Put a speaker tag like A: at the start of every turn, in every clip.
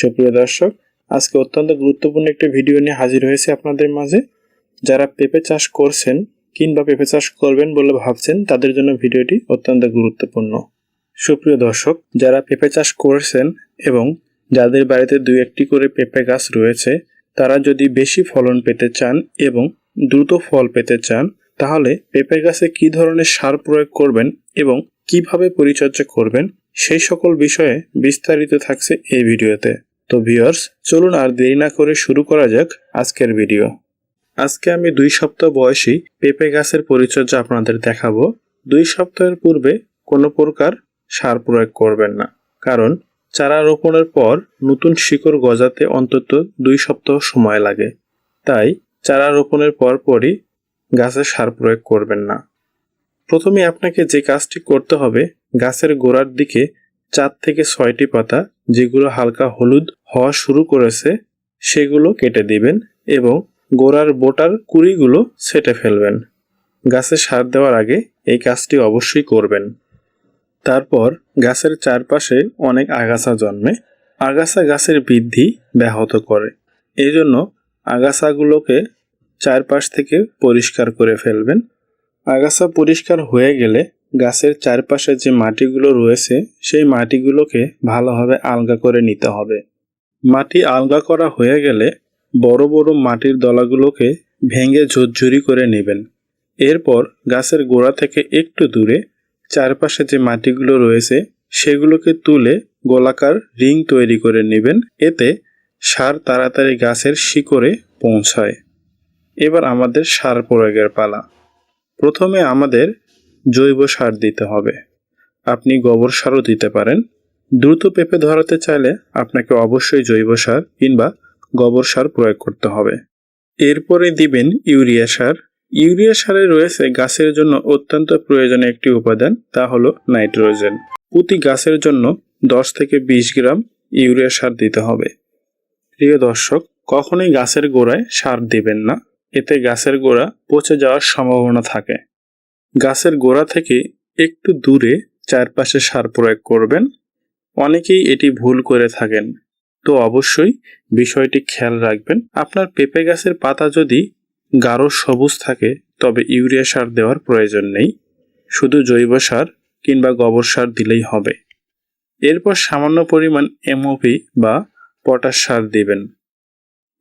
A: সুপ্রিয় দর্শক, আজকে অত্যন্ত গুরুত্বপূর্ণ একটি ভিডিও নিয়ে হাজির হয়েছে আপনাদের মাঝে। যারা পেঁপে চাষ করছেন কিংবা পেঁপে চাষ করবেন বলে ভাবছেন, তাদের জন্য ভিডিওটি অত্যন্ত গুরুত্বপূর্ণ। সুপ্রিয় দর্শক, যারা পেঁপে চাষ করছেন এবং যাদের বাড়িতে দুই একটি করে পেঁপে গাছ রয়েছে, তারা যদি বেশি ফলন পেতে চান এবং দ্রুত ফল পেতে চান, তাহলে পেঁপে গাছে কী ধরনের সার প্রয়োগ করবেন এবং কীভাবে পরিচর্যা করবেন, সেই সকল বিষয়ে বিস্তারিত থাকছে এই ভিডিওতে তো ভিউয়ার্স, চলুন আর দেরি না করে শুরু করা যাক আজকের ভিডিও। আজকে আমি দুই সপ্তাহ বয়সী পেঁপে গাছের পরিচর্যা আপনাদের দেখাবো। দুই সপ্তাহের পূর্বে কোনো প্রকার সার প্রয়োগ করবেন না। কারণ চারা রোপণের পর নতুন শিকড় গজাতে অন্তত দুই সপ্তাহ সময় লাগে। তাই চারা রোপণের পর পরই গাছে সার প্রয়োগ করবেন না। প্রথমে আপনাকে যে কাজটি করতে হবে, গাছের গোড়ার দিকে চার থেকে ছয়টি পাতা যেগুলো হালকা হলুদ হওয়া শুরু করেছে, সেগুলো কেটে দিবেন এবং গোড়ার বোটার কুড়িগুলো ছেটে ফেলবেন। গাছে সার দেওয়ার আগে এই কাজটি অবশ্যই করবেন। তারপর গাছের চারপাশে অনেক আগাছা জন্মে, আগাছা গাছের বৃদ্ধি ব্যাহত করে। এই জন্য আগাছাগুলোকে চারপাশ থেকে পরিষ্কার করে ফেলবেন। আগাছা পরিষ্কার হয়ে গেলে গাছের চারপাশে যে মাটিগুলো রয়েছে, সেই মাটিগুলোকে ভালোভাবে আলগা করে নিতে হবে। মাটি আলগা করা হয়ে গেলে বড় বড় মাটির দলাগুলোকে ভেঙে ঝুরঝুরি করে নেবেন। এরপর গাছের গোড়া থেকে একটু দূরে চারপাশে যে মাটিগুলো রয়েছে, সেগুলোকে তুলে গোলাকার রিং তৈরি করে নেবেন। এতে সার তাড়াতাড়ি গাছের শিকড়ে পৌঁছায়। এবার আমাদের সার প্রয়োগের পালা। প্রথমে আমাদের জৈব সার দিতে হবে। আপনি গোবর সারও দিতে পারেন। দ্রুত পেঁপে ধরাতে চাইলে আপনাকে অবশ্যই জৈব সার কিংবা গোবর সার প্রয়োগ করতে হবে। এরপরে দিবেন ইউরিয়া সার। ইউরিয়া সারে রয়েছে গাছের জন্য অত্যন্ত প্রয়োজনীয় একটি উপাদান, তা হলো নাইট্রোজেন। প্রতি গাছের জন্য দশ থেকে বিশ গ্রাম ইউরিয়া সার দিতে হবে। প্রিয় দর্শক, কখনোই গাছের গোড়ায় সার দিবেন না। এতে গাছের গোড়া পচে যাওয়ার সম্ভাবনা থাকে। গাছের গোড়া থেকে একটু দূরে চারপাশে সার প্রয়োগ করবেন। অনেকেই এটি ভুল করে থাকেন। তো অবশ্যই বিষয়টি খেয়াল রাখবেন। আপনার পেঁপে গাছের পাতা যদি গাঢ় সবুজ থাকে, তবে ইউরিয়া সার দেওয়ার প্রয়োজন নেই। শুধু জৈব সার কিংবা গোবর সার দিলেই হবে। এরপর সামান্য পরিমাণ এমওপি বা পটাশ সার দিবেন।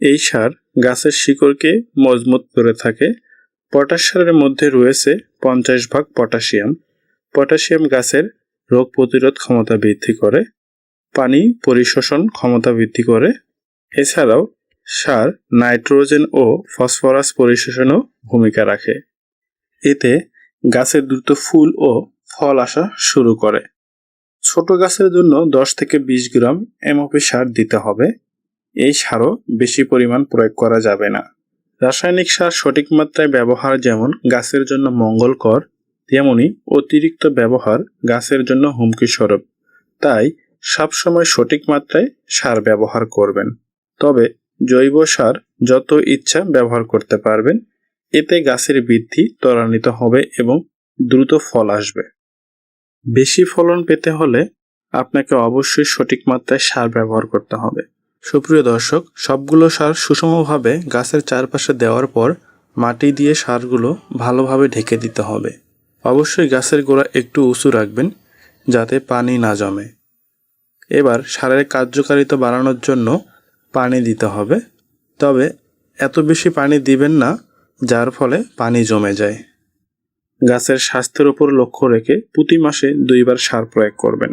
A: এই সার গাছের শিকড়কে মজবুত করে থাকে পটাশ সারের মধ্যে রয়েছে পঞ্চাশ ভাগ পটাশিয়াম। পটাশিয়াম গাছের রোগ প্রতিরোধ ক্ষমতা বৃদ্ধি করে, পানি পরিশোষণ ক্ষমতা বৃদ্ধি করে। এছাড়াও সার, নাইট্রোজেন ও ফসফরাস পরিশোষণও ভূমিকা রাখে। এতে গাছের দ্রুত ফুল ও ফল আসা শুরু করে। ছোট গাছের জন্য দশ থেকে বিশ গ্রাম এমওপি সার দিতে হবে। এই সারও বেশি পরিমাণ প্রয়োগ করা যাবে না। রাসায়নিক সার সঠিক মাত্রায় ব্যবহার যেমন গাছের জন্য মঙ্গলকর, তেমনি অতিরিক্ত ব্যবহার গাছের জন্য হুমকি স্বরূপ। তাই সবসময় সঠিক মাত্রায় সার ব্যবহার করবেন। তবে জৈব সার যত ইচ্ছা ব্যবহার করতে পারবেন, এতে গাছের বৃদ্ধি ত্বরান্বিত হবে এবং দ্রুত ফল আসবে। বেশি ফলন পেতে হলে আপনাকে অবশ্যই সঠিক মাত্রায় সার ব্যবহার করতে হবে। সুপ্রিয় দর্শক, সবগুলো সার সুষমভাবে গাছের চারপাশে দেওয়ার পর মাটি দিয়ে সারগুলো ভালোভাবে ঢেকে দিতে হবে। অবশ্যই গাছের গোড়া একটু উঁচু রাখবেন, যাতে পানি না জমে। এবার সারের কার্যকারিতা বাড়ানোর জন্য পানি দিতে হবে। তবে এত বেশি পানি দিবেন না, যার ফলে পানি জমে যায়। গাছের স্বাস্থ্যের উপর লক্ষ্য রেখে প্রতি মাসে দুইবার সার প্রয়োগ করবেন।